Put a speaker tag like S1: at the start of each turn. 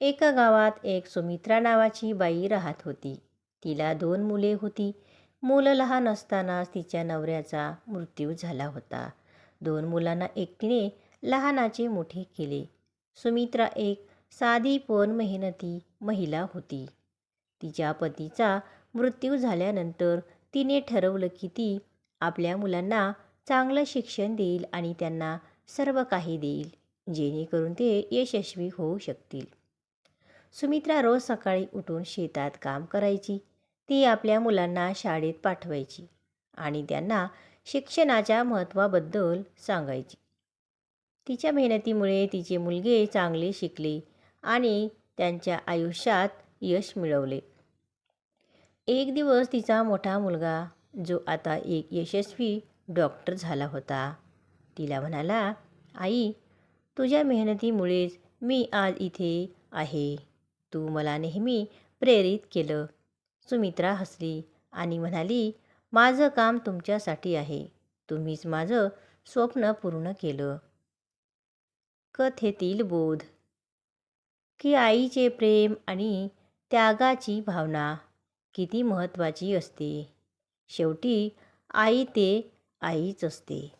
S1: एका गावात एक सुमित्रा नावाची बाई राहत होती. तिला दोन मुले होती. मुलं लहान असतानाच तिच्या नवऱ्याचा मृत्यू झाला होता. दोन मुलांना एकटीने लहानाचे मोठे केले. सुमित्रा एक साधी पण मेहनती महिला होती. तिच्या पतीचा मृत्यू झाल्यानंतर तिने ठरवलं की ती आपल्या मुलांना चांगलं शिक्षण देईल आणि त्यांना सर्व काही देईल जेणेकरून ते यशस्वी होऊ शकतील. सुमित्रा रोज सकाळी उठून शेतात काम करायची. ती आपल्या मुलांना शाळेत पाठवायची आणि त्यांना शिक्षणाच्या महत्त्वाबद्दल सांगायची. तिच्या मेहनतीमुळे तिचे मुलगे चांगले शिकले आणि त्यांच्या आयुष्यात यश मिळवले. एक दिवस तिचा मोठा मुलगा जो आता एक यशस्वी डॉक्टर झाला होता तिला म्हणाला आई तुझ्या मेहनतीमुळेच मी आज इथे आहे. तू मला नेहमी प्रेरित केलं. सुमित्रा हसली आणि म्हणाली माझं काम तुमच्यासाठी आहे. तुम्हीच माझं स्वप्न पूर्ण केलं. कथेतील बोध. की आईचे प्रेम आणि त्यागाची भावना किती महत्त्वाची असते. शेवटी आई ते आईच असते.